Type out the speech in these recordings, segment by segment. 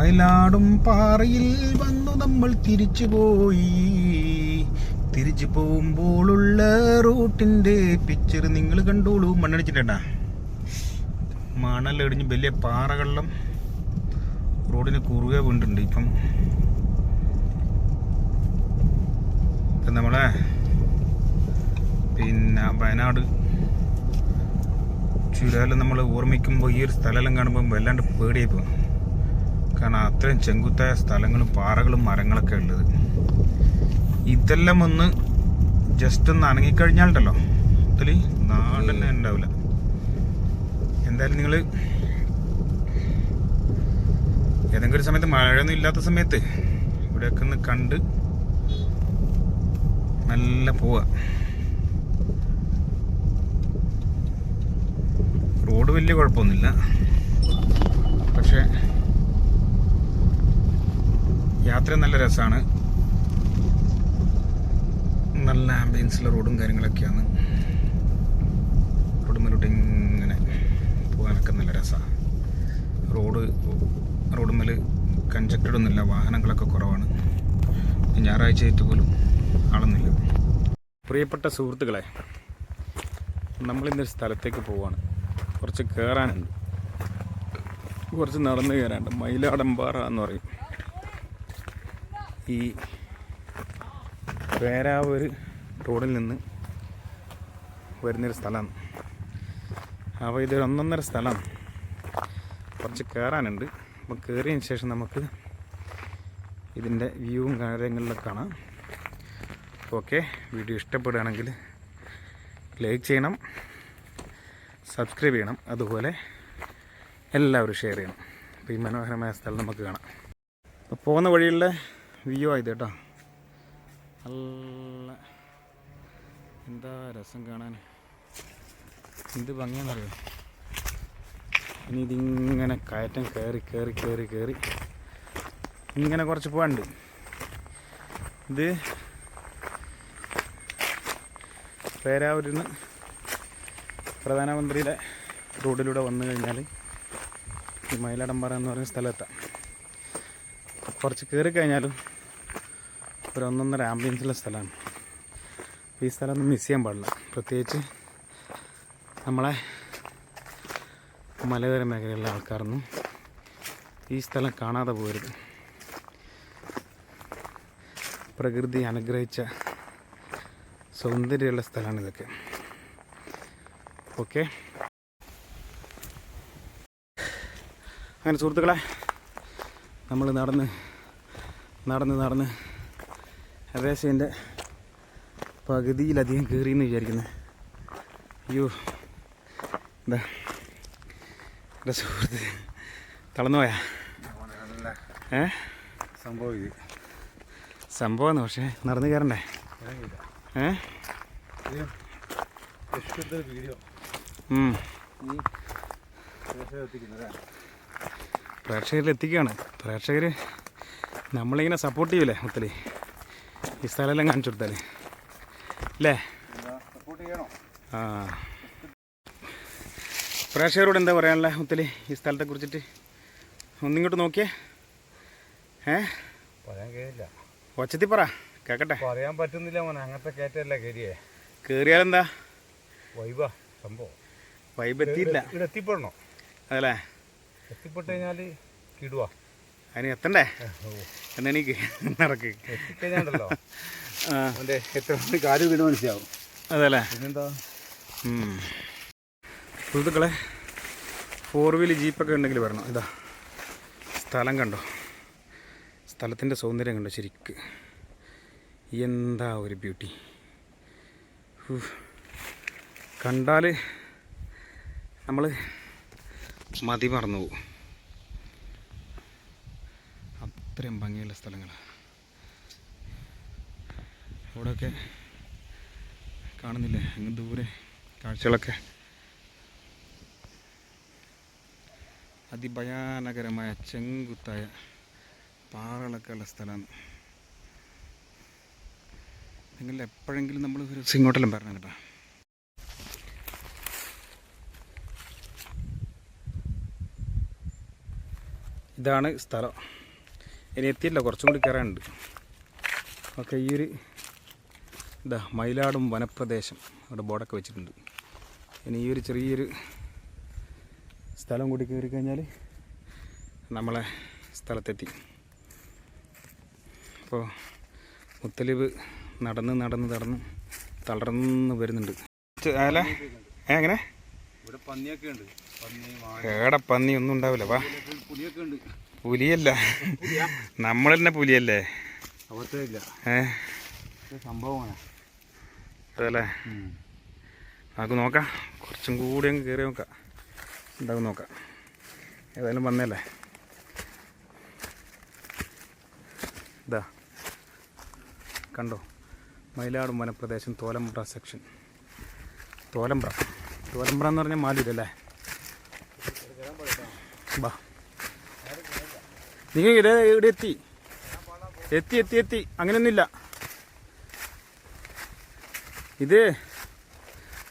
മയിലാടും പാറയിൽ വന്നു നമ്മൾ തിരിച്ചു പോയി. തിരിച്ചു പോകുമ്പോഴുള്ള റൂട്ടിന്റെ പിക്ചർ നിങ്ങൾ കണ്ടോളൂ. മണ്ണടിച്ചിട്ടാ മണലടിഞ്ഞ് വലിയ പാറകളിലും റോഡിന് കുറുകെ വീണ്ടുണ്ട് ഇപ്പം. നമ്മളെ പിന്നെ വയനാട് ചുരാലും നമ്മൾ ഓർമ്മിക്കുമ്പോൾ ഈ ഒരു സ്ഥലമെല്ലാം കാണുമ്പോൾ വല്ലാണ്ട് പേടിയായി പോകും. കാരണം അത്രയും ചെങ്കുത്തായ സ്ഥലങ്ങളും പാറകളും മരങ്ങളൊക്കെ ഉള്ളത്. ഇതെല്ലാം ഒന്ന് ജസ്റ്റ് ഒന്ന് അനങ്ങിക്കഴിഞ്ഞാലുണ്ടല്ലോ. ഇതിൽ നാട് തന്നെ ഉണ്ടാവില്ല. എന്തായാലും നിങ്ങൾ ഏതെങ്കിലും സമയത്ത് മഴയൊന്നും ഇല്ലാത്ത സമയത്ത് ഇവിടെയൊക്കെ ഒന്ന് കണ്ട് നല്ല പോവാ. റോഡ് വലിയ കുഴപ്പമൊന്നുമില്ല. പക്ഷേ യാത്ര നല്ല രസമാണ് നല്ല ആംബിയൻസിലെ റോഡും കാര്യങ്ങളൊക്കെയാണ്. റോഡുമലോട്ട് ഇങ്ങനെ പോകാനൊക്കെ നല്ല രസമാണ് റോഡ് റോഡ് മേൽ കൺജക്റ്റഡ് ഒന്നുമില്ല. വാഹനങ്ങളൊക്കെ കുറവാണ്. ഞായറാഴ്ച ആയിട്ട് പോലും ആളൊന്നുമില്ല. പ്രിയപ്പെട്ട സുഹൃത്തുക്കളെ നമ്മളിന്നൊരു സ്ഥലത്തേക്ക് പോവാണ്. കുറച്ച് കയറാനുണ്ട് കുറച്ച് നടന്ന് കയറാനുണ്ട് മയിലാടമ്പാറ എന്ന് പറയും. ഈ പേരാവൂർ റോഡിൽ നിന്ന് വരുന്നൊരു സ്ഥലമാണ് അപ്പോൾ ഇതൊരു ഒന്നൊന്നര സ്ഥലമാണ് കുറച്ച് കയറാനുണ്ട് അപ്പോൾ കയറിയതിന് ശേഷം നമുക്ക് ഇതിന്റെ വ്യൂവും കാര്യങ്ങളിലൊക്കെ കാണാം. ഓക്കെ വീഡിയോ ഇഷ്ടപ്പെടുകയാണെങ്കിൽ ലൈക്ക് ചെയ്യണം സബ്സ്ക്രൈബ് ചെയ്യണം അതുപോലെ എല്ലാവരും ഷെയർ ചെയ്യണം. അപ്പോൾ ഈ മനോഹരമായ സ്ഥലം നമുക്ക് കാണാം. അപ്പോൾ പോകുന്ന വഴിയുള്ള വ്യൂ ആയത് കേട്ടോ. നല്ല എന്താ രസം കാണാൻ? എന്ത് ഭംഗിയാണെന്നറിയോ? ഇനി ഇതിങ്ങനെ കയറ്റം കയറി കയറി കയറി കയറി ഇങ്ങനെ കുറച്ച് പോകാനുണ്ട് ഇത് പേരാവൂരിൽ നിന്ന് പ്രധാനമന്ത്രിയുടെ റോഡിലൂടെ വന്നു കഴിഞ്ഞാൽ ഈ മയിലാടമ്പാറ എന്ന് പറയുന്ന സ്ഥലത്തെത്താം കുറച്ച് കയറി കഴിഞ്ഞാലും ഒരു ഒന്നൊന്നര ആംബിയൻസുള്ള സ്ഥലമാണ്. ഈ സ്ഥലം ഒന്നും മിസ് ചെയ്യാൻ പാടില്ല. പ്രത്യേകിച്ച് നമ്മളെ മലയോര മേഖലയിലുള്ള ആൾക്കാരൊന്നും ഈ സ്ഥലം കാണാതെ പോകരുത് പ്രകൃതി അനുഗ്രഹിച്ച സൗന്ദര്യമുള്ള സ്ഥലമാണ് ഇതൊക്കെ. ഓക്കെ? അങ്ങനെ സുഹൃത്തുക്കളെ നമ്മൾ നടന്ന് നടന്ന് നടന്ന് എന്റെ പകുതിയിലധികം കയറി എന്ന് വിചാരിക്കുന്നത് അയ്യോ എന്താ എന്റെ സുഹൃത്ത് തളർന്നു പോയാ. ഏ? സംഭവം ഇത്. സംഭവമാണ് പക്ഷേ നടന്നു കയറണ്ടേ? ഏ? പ്രേക്ഷകരിൽ എത്തിക്കുകയാണ് പ്രേക്ഷകർ നമ്മളിങ്ങനെ സപ്പോർട്ട് ചെയ്യൂലേ മുത്തലി ഈ സ്ഥലമെല്ലാം കാണിച്ചു കൊടുത്താലേ. അല്ലേ ആ. പ്രേക്ഷകരോട് എന്താ പറയാനുള്ള മുത്തലി ഈ സ്ഥലത്തെ കുറിച്ചിട്ട്? ഒന്നിങ്ങോട്ട് നോക്കിയേ. ഏ? പറയാൻ കഴിയില്ല ഒച്ചത്തി പറ. കേക്കട്ടെ. പറയാൻ പറ്റുന്നില്ല മോനെ. അങ്ങനത്തെ കയറ്റല്ല കയറിയേ കയറിയാലെന്താ വൈബാ സംഭവം. വൈബ് എത്തിയില്ല. ഇവിടെ എത്തിപ്പെടണോ. അതല്ലേ? എത്തിപ്പെട്ട് കഴിഞ്ഞാൽ കിടുവാ. അതിന് എത്തണ്ടേ? എന്നെനിക്ക് നടക്ക്. എത്തിക്കഴിഞ്ഞാണ്ടല്ലോ അവന്റെ എത്ര കാര്യം വീട് മനസ്സിലാവും. അതല്ലേ? പിന്നെന്താ. സുഹൃത്തുക്കളെ ഫോർ വീൽ ജീപ്പൊക്കെ ഉണ്ടെങ്കിൽ വരണം. ഇതാ. സ്ഥലം കണ്ടോ? സ്ഥലത്തിന്റെ സൗന്ദര്യം കണ്ടോ? ശരിക്ക്. എന്താ ഒരു ബ്യൂട്ടി കണ്ടാൽ നമ്മൾ മതി മറന്നു പോകും. അത്രയും ഭംഗിയുള്ള സ്ഥലങ്ങളാണ് അവിടെയൊക്കെ കാണുന്നില്ലേ? അങ്ങ് ദൂരെ കാഴ്ചകളൊക്കെ. അതിഭയാനകരമായ ചെങ്കുത്തായ പാറകളൊക്കെ ഉള്ള സ്ഥലമാണ്. നിങ്ങൾ എപ്പോഴെങ്കിലും നമ്മൾ ഒരു ഇങ്ങോട്ടെല്ലാം പറഞ്ഞു കേട്ടോ. ഇതാണ് സ്ഥലം. ഇനി എത്തിയില്ല കുറച്ചും കൂടി കയറാനുണ്ട്. ഓക്കെ ഈ ഒരു ഇതാ മയിലാടും വനപ്രദേശം അവിടെ ബോർഡൊക്കെ വെച്ചിട്ടുണ്ട്. ഇനി ഈ ഒരു ചെറിയൊരു സ്ഥലം കൂടി കയറി കഴിഞ്ഞാൽ നമ്മളെ സ്ഥലത്തെത്തി. അപ്പോൾ മുത്തലിവ് നടന്ന് നടന്ന് നടന്ന് തളർന്ന് വരുന്നുണ്ട്. അല്ല ഏ എങ്ങനെ? ഇവിടെ പന്നിയൊക്കെ ഉണ്ട്. പന്നി മാൻ ഏടെ പന്നി ഒന്നും ഉണ്ടാവില്ല വാ. പുലിയല്ല. നമ്മൾ തന്നെ പുലിയല്ലേ? സംഭവമാണ്. അതല്ലേ? നമുക്ക് നോക്കാം. കുറച്ചും കൂടി അങ്ങ് കയറി നോക്കാം. ഉണ്ടാവും നോക്കാം. ഏതായാലും വന്നല്ലേ? ഇതാ. കണ്ടോ? മയിലാട് വനപ്രദേശം തോലമ്പ്ര സെക്ഷൻ തോലമ്പ്ര. തോലമ്പ്ര എന്ന് പറഞ്ഞാൽ മാലൂരല്ലേ ബാ. നിങ്ങൾ ഇവിടെ ഇവിടെ എത്തി. എത്തി എത്തി എത്തി. അങ്ങനെയൊന്നുമില്ല. ഇത്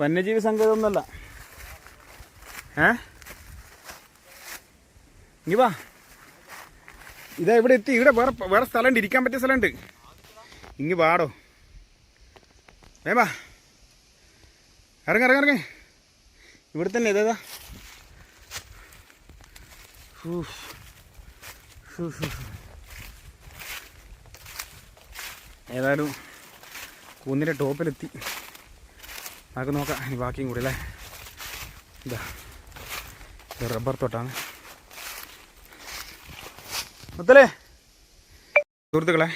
വന്യജീവി സങ്കേതമൊന്നുമല്ല. ഏ? നീ വാ. ഇതാ ഇവിടെ എത്തി. ഇവിടെ വേറെ വേറെ സ്ഥലമുണ്ട്. ഇരിക്കാൻ പറ്റിയ സ്ഥലമുണ്ട്. ഇങ്ങി വാടോ. ഏ വാ. ഇറങ്ങ ഇറങ്ങ ഇറങ്ങ. ഇവിടെ തന്നെ ഇതേതാ ഊഫ്. ഏതായാലും കുന്നിന്റെ ടോപ്പിലെത്തി. നമുക്ക് നോക്കാം ഇനി ബാക്കിയും കൂടി അല്ലേ? ഇത് റബ്ബർ തോട്ടാണ്. മുത്തലേ സുഹൃത്തുക്കളെ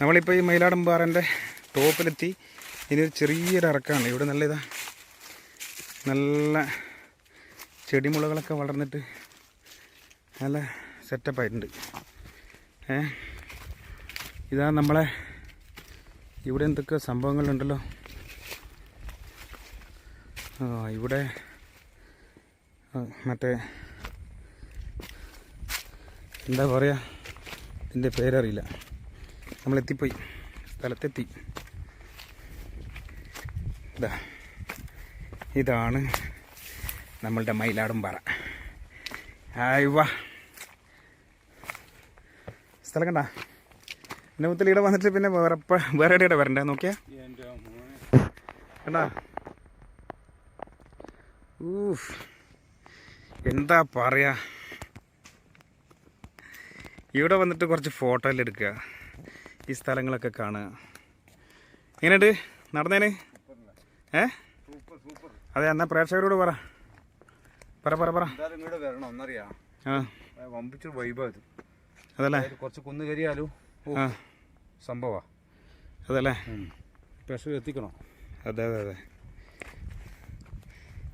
നമ്മളിപ്പോൾ ഈ മയിലാടമ്പാറന്റെ ടോപ്പിലെത്തി. ഇനി ഒരു ചെറിയൊരു ഇറക്കമാണ് ഇവിടെ നല്ല ഇതാ നല്ല ചെടിമുളകളൊക്കെ വളർന്നിട്ട് നല്ല സെറ്റപ്പായിട്ടുണ്ട് ഏ? ഇതാ നമ്മളെ ഇവിടെ എന്തൊക്കെ സംഭവങ്ങളുണ്ടല്ലോ? ഇവിടെ മറ്റേ എന്താ പറയുക ഇതിന്റെ പേരറിയില്ല. നമ്മളെത്തിപ്പോയി സ്ഥലത്തെത്തി. ഇതാ ഇതാണ് നമ്മളുടെ മയിലാടുംപാറ. ആയി വാ സ്ഥലം കണ്ട? എന്റെ മുത്തൽ ഇവിടെ വന്നിട്ട് പിന്നെ വേറെ വേറെ ഇടയുടെ വരണ്ടേ? നോക്കിയാ? കണ്ടാ? ഊഫ്. എന്താ പറയാ? ഇവിടെ വന്നിട്ട് കുറച്ച് ഫോട്ടോ എല്ലാം എടുക്കുക ഈ സ്ഥലങ്ങളൊക്കെ കാണുക എങ്ങനെയുണ്ട്? നടന്നേന്? ഏ? അതെ എന്നാ പ്രേക്ഷകരോട് പറ. പറ പറ പറ. വമ്പിച്ചൊരു വൈബാ ഇത്. അതല്ലേ? കുറച്ച് കുന്ന് കയറിയാലും സംഭവാ. അതല്ലേ? പ്രഷർ എത്തിക്കണോ? അതെ അതെ അതെ.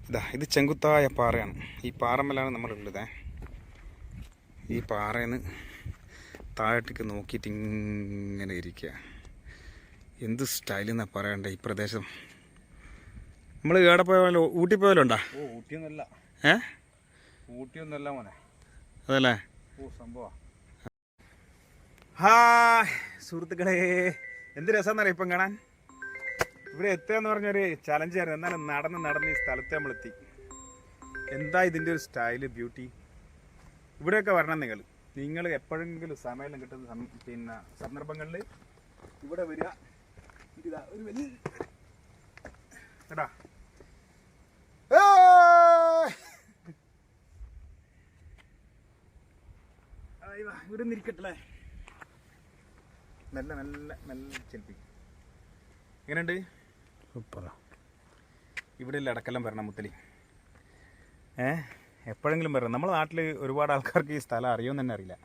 ഇതാ ഇത് ചെങ്കുത്തായ പാറയാണ്. ഈ പാറമ്മലാണ് നമ്മളുള്ളത്. ഈ പാറയിൽ നിന്ന് താഴത്തേക്ക് നോക്കിയിട്ട് ഇങ്ങനെ ഇരിക്കുക. എന്ത് സ്റ്റൈലെന്നാ പറയണ്ടേ ഈ പ്രദേശം? നമ്മൾ ഏടെ പോയാലോ ഊട്ടി പോയാലോ ഉണ്ടാ? ഊട്ടിയൊന്നല്ല. ഏ? ഊട്ടിയൊന്നല്ല മോനെ. അതല്ലേ? ഓ സംഭവാ. ഹായ് സുഹൃത്തുക്കളെ. എന്ത് രസമെന്നറിയാം ഇപ്പം കാണാൻ? ഇവിടെ എത്തുക എന്ന് പറഞ്ഞൊരു ചലഞ്ച് ആയിരുന്നു. എന്നാലും നടന്ന് നടന്ന് ഈ സ്ഥലത്ത് നമ്മളെത്തി. എന്താ ഇതിന്റെ ഒരു സ്റ്റൈൽ ബ്യൂട്ടി ഇവിടെയൊക്കെ വരണം നിങ്ങൾ. നിങ്ങൾ എപ്പോഴെങ്കിലും സമയം കിട്ടുന്ന പിന്നെ സന്ദർഭങ്ങളിൽ ഇവിടെ വരിക. ഇതാ ഒരു വലിയ എടാ. ഇവിടെ ഇരിക്കട്ടല്ലേ മെല്ലെ മെല്ലെ മെല്ലെ ചെൽപ്പിക്കും എങ്ങനെയുണ്ട്? സൂപ്പറാ. ഇവിടെ ഇല്ല ഇടക്കെല്ലാം വരണം മുത്തലി. ഏ? എപ്പോഴെങ്കിലും വരണം. നമ്മളെ നാട്ടിൽ ഒരുപാട് ആൾക്കാർക്ക് ഈ സ്ഥലം അറിയുമെന്ന് തന്നെ അറിയില്ല.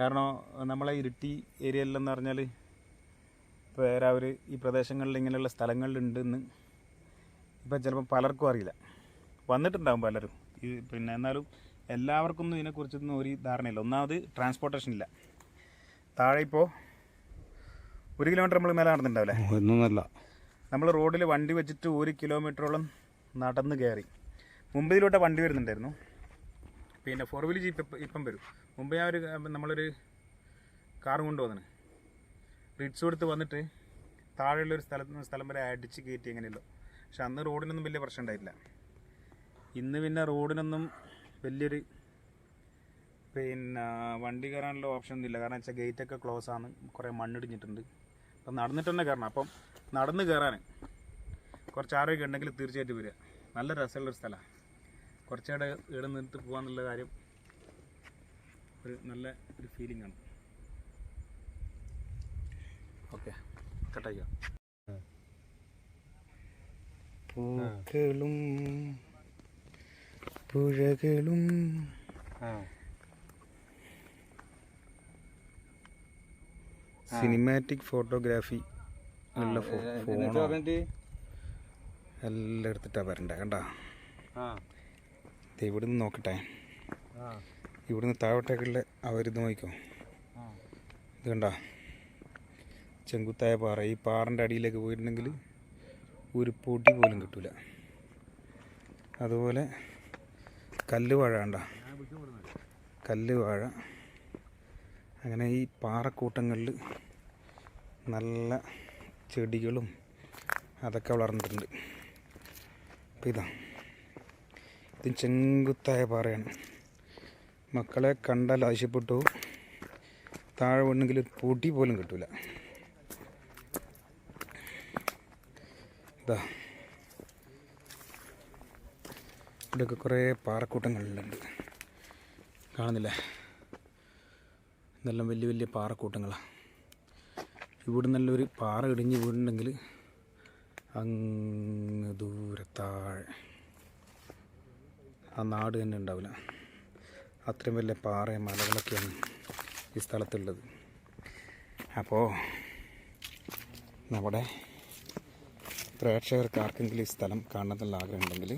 കാരണം നമ്മളെ ഇരുട്ടി ഏരിയയിലെന്ന് പറഞ്ഞാൽ വേറെ അവർ ഈ പ്രദേശങ്ങളിൽ ഇങ്ങനെയുള്ള സ്ഥലങ്ങളിലുണ്ടെന്ന് ഇപ്പം ചിലപ്പോൾ പലർക്കും അറിയില്ല. വന്നിട്ടുണ്ടാകും പലരും. ഈ പിന്നെ എന്നാലും എല്ലാവർക്കൊന്നും ഇതിനെക്കുറിച്ചൊന്നും ഒരു ധാരണയില്ല. ഒന്നാമത് ട്രാൻസ്പോർട്ടേഷൻ ഇല്ല. താഴെ ഇപ്പോൾ ഒരു കിലോമീറ്റർ നമ്മൾ മേലെ നടന്നിട്ടുണ്ടാവില്ലേ? ഒന്നൊന്നല്ല നമ്മൾ റോഡിൽ വണ്ടി വെച്ചിട്ട് ഒരു കിലോമീറ്ററോളം നടന്ന് കയറി മുമ്പ് ഇതിലോട്ട് വണ്ടി വരുന്നുണ്ടായിരുന്നു. പിന്നെ ഫോർ വീലർ ജീപ്പ് ഇപ്പം വരും. മുമ്പ് ഞാൻ ഒരു നമ്മളൊരു കാറും കൊണ്ടുവന്നു റിഡ്സ് കൊടുത്ത് വന്നിട്ട് താഴെയുള്ള ഒരു സ്ഥലത്ത് നിന്ന് സ്ഥലം വരെ അടിച്ച് കയറ്റി എങ്ങനെയല്ലോ പക്ഷെ അന്ന് റോഡിനൊന്നും വലിയ പ്രശ്നം ഉണ്ടായില്ല ഇന്ന് പിന്നെ റോഡിനൊന്നും വലിയൊരു പിന്നെ വണ്ടി കയറാനുള്ള ഓപ്ഷൻ ഒന്നുമില്ല. കാരണം വെച്ചാൽ ഗേറ്റൊക്കെ ക്ലോസ് ആണ്. കുറേ മണ്ണിടിഞ്ഞിട്ടുണ്ട്. അപ്പം നടന്നിട്ട് തന്നെ കയറണം. അപ്പം നടന്ന് കയറാൻ കുറച്ച് ആരോഗ്യം ഉണ്ടെങ്കിൽ തീർച്ചയായിട്ടും വരിക. നല്ല രസമുള്ളൊരു സ്ഥലമാണ് കുറച്ചുകൂടെ ഇവിടെ നിന്നിട്ട് പോകാന്നുള്ള കാര്യം ഒരു നല്ല ഒരു ഫീലിംഗ് ആണ്. ഓക്കെ കട്ടായിക്കോ. പൂക്കളും പുഴകളും സിനിമാറ്റിക് ഫോട്ടോഗ്രാഫി ഉള്ള ഫോണോ? എല്ലാം എടുത്തിട്ടാ വരണ്ടേ കണ്ടാ? ഇവിടെ ഇവിടുന്ന് നോക്കട്ടെ. ഇവിടുന്ന് താഴോട്ടേക്കുള്ള അവരിത് നോക്കിക്കോ. ഇത് കണ്ടാ? ചെങ്കുത്തായ പാറ. ഈ പാറന്റെ അടിയിലേക്ക് പോയിട്ടുണ്ടെങ്കിൽ ഒരു പൊടി പോലും കിട്ടൂല. അതുപോലെ കല്ല് വാഴ കണ്ട? കല്ല് വാഴ. അങ്ങനെ ഈ പാറക്കൂട്ടങ്ങളിൽ നല്ല ചെടികളും അതൊക്കെ വളർന്നിട്ടുണ്ട്. അപ്പം ഇതാ ഇത് ചെങ്കുത്തായ പാറയാണ്. മക്കളെ കണ്ടാൽ ആവശ്യപ്പെട്ടു. താഴെ വീണെങ്കിൽ പൊടി പോലും കിട്ടൂല. ഇതാ ഇവിടെയൊക്കെ കുറേ പാറക്കൂട്ടങ്ങളുണ്ട് കാണുന്നില്ലേ? ഇതെല്ലാം വലിയ വലിയ പാറക്കൂട്ടങ്ങളാണ് ഇവിടെ നല്ലൊരു പാറ ഇടിഞ്ഞ് വീടുണ്ടെങ്കിൽ അങ്ങ് ദൂരെ ആ നാട് തന്നെ ഉണ്ടാവില്ല. അത്രയും വലിയ പാറയും മലകളൊക്കെയാണ് ഈ സ്ഥലത്തുള്ളത്. അപ്പോൾ നമ്മുടെ പ്രേക്ഷകർക്ക് ആർക്കെങ്കിലും ഈ സ്ഥലം കാണണമെന്നുള്ള ആഗ്രഹം ഉണ്ടെങ്കിൽ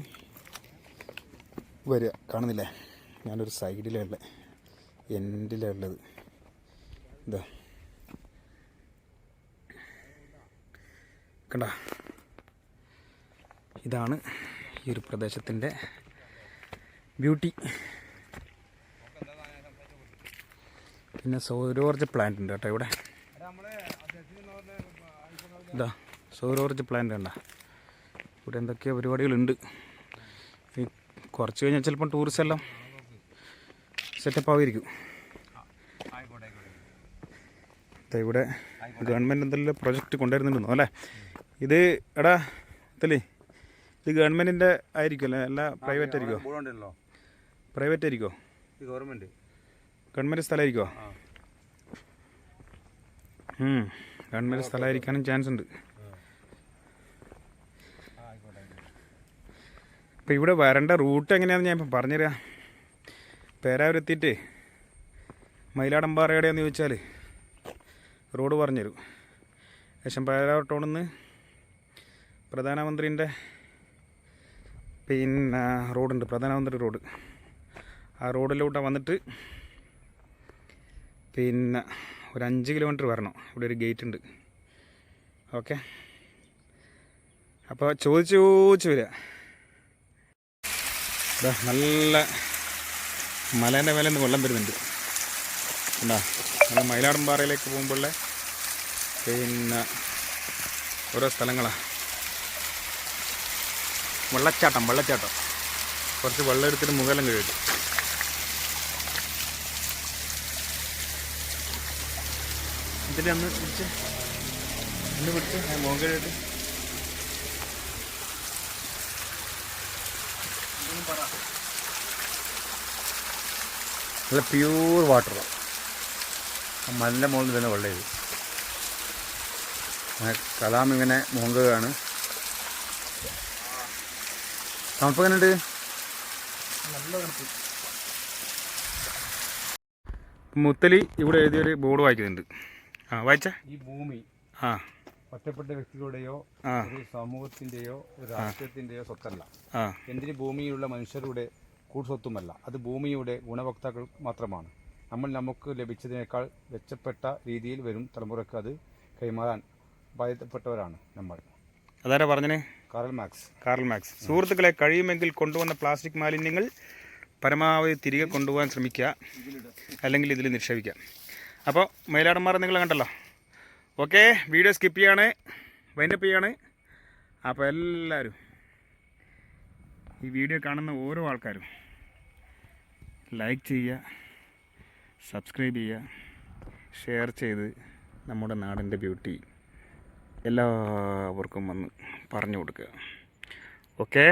വരിക. കാണുന്നില്ലേ? ഞാനൊരു സൈഡിലുള്ള എൻഡിലുള്ളത് ഇതാ കണ്ട? ഇതാണ് ഈ ഒരു പ്രദേശത്തിന്റെ ബ്യൂട്ടി. പിന്നെ സൗരോർജ പ്ലാന്റ് ഉണ്ട് കേട്ടോ ഇവിടെ. ഇതാ സൗരോർജ പ്ലാന്റ് ഉണ്ടാ ഇവിടെ എന്തൊക്കെയോ പരിപാടികളുണ്ട്. കുറച്ച് കഴിഞ്ഞാൽ ചിലപ്പം ടൂറിസ്റ്റ് എല്ലാം സെറ്റപ്പ് ആവുമായിരിക്കും ഇവിടെ ഗവൺമെന്റ് എന്തെല്ലാം പ്രൊജക്റ്റ് കൊണ്ടുവരുന്നുണ്ടെന്നോ അല്ലേ? ഇത് എടാ ഇതല്ലേ? ഇത് ഗവൺമെന്റിന്റെ ആയിരിക്കും അല്ലേ? അല്ല പ്രൈവറ്റ് ആയിരിക്കുമോ പ്രൈവറ്റ് ആയിരിക്കോ ഗവൺമെന്റ് ഗവൺമെന്റ്. ഗവൺമെന്റ് സ്ഥലമായിരിക്കുമോ ഗവൺമെന്റ് സ്ഥലമായിരിക്കാനും ചാൻസ് ഉണ്ട്. ഇപ്പം ഇവിടെ വരേണ്ട റൂട്ട് എങ്ങനെയാണെന്ന് ഞാൻ ഇപ്പം പറഞ്ഞുതരാം. പേരാവരെത്തിയിട്ട് മയിലാടമ്പാറ എന്ന് ചോദിച്ചാൽ റോഡ് പറഞ്ഞുതരും പേരാവൂർ ടൗണിൽ നിന്ന് പ്രധാനമന്ത്രിന്റെ പിന്നെ റോഡുണ്ട് പ്രധാനമന്ത്രി റോഡ്. ആ റോഡിലൂടെ വന്നിട്ട് പിന്നെ ഒരു അഞ്ച് കിലോമീറ്റർ വരണം. ഇവിടെ ഒരു ഗേറ്റ് ഉണ്ട്. ഓക്കെ അപ്പോൾ ചോദിച്ച് ചോദിച്ച് വരിക. നല്ല മലേന്റെ മേലെ നിന്ന് വെള്ളം വരുന്നുണ്ട്. എന്താ നമ്മൾ മയിലാടുംപാറയിലേക്ക് പോകുമ്പോൾ പിന്നെ ഓരോ സ്ഥലങ്ങളാണ് വെള്ളച്ചാട്ടം വെള്ളച്ചാട്ടം. കുറച്ച് വെള്ളം എടുത്തിട്ട് മുഖലം കഴിയും ഇതിന്റെ അന്ന് പിടിച്ച് അന്ന് പിടിച്ച് മുഖം കഴിയിട്ട് നല്ല പ്യൂർ വാട്ടർ മലിന്റെ മുകളിൽ തന്നെ വെള്ളം ഇത് കലാം ഇങ്ങനെ മുങ്ങുകയാണ്. തണുപ്പ് എങ്ങനെയുണ്ട്? മുത്തലി ഇവിടെ എഴുതിയൊരു ബോർഡ് വായിക്കുന്നുണ്ട്. ആ വായിച്ച? ഈ ഭൂമി ആ. ഒറ്റപ്പെട്ട വ്യക്തികളുടെയോ ഒരു സമൂഹത്തിന്റെയോ ഒരു രാഷ്ട്രീയത്തിന്റെയോ സ്വത്തല്ല. എന്തിന് ഭൂമിയിലുള്ള മനുഷ്യരുടെ കൂട്ടുസ്വത്തുമല്ല അത് ഭൂമിയുടെ ഗുണഭോക്താക്കൾ മാത്രമാണ്. നമ്മൾ നമുക്ക് ലഭിച്ചതിനേക്കാൾ മെച്ചപ്പെട്ട രീതിയിൽ വരും തലമുറയ്ക്ക് അത് കൈമാറാൻ ബാധ്യതപ്പെട്ടവരാണ് നമ്മൾ. അതാരാ പറഞ്ഞേ കാറൽ മാക്സ് കാർൽ മാക്സ് സുഹൃത്തുക്കളെ കഴിയുമെങ്കിൽ കൊണ്ടുവന്ന പ്ലാസ്റ്റിക് മാലിന്യങ്ങൾ പരമാവധി തിരികെ കൊണ്ടുപോകാൻ ശ്രമിക്കുക. അല്ലെങ്കിൽ ഇതിൽ നിക്ഷേപിക്കുക. അപ്പോൾ മയിലാടന്മാർ നിങ്ങൾ കണ്ടല്ലോ. ഓക്കെ വീഡിയോ സ്കിപ്പ് ചെയ്യാണ്. വൈൻഡപ്പ് ചെയ്യാണ്. അപ്പോൾ എല്ലാവരും ഈ വീഡിയോ കാണുന്ന ഓരോ ആൾക്കാരും ലൈക്ക് ചെയ്യുക. സബ്സ്ക്രൈബ് ചെയ്യുക ഷെയർ ചെയ്ത് നമ്മുടെ നാടിന്റെ ബ്യൂട്ടി എല്ലാവർക്കും വന്ന് പറഞ്ഞു കൊടുക്കുക. ഓക്കേ?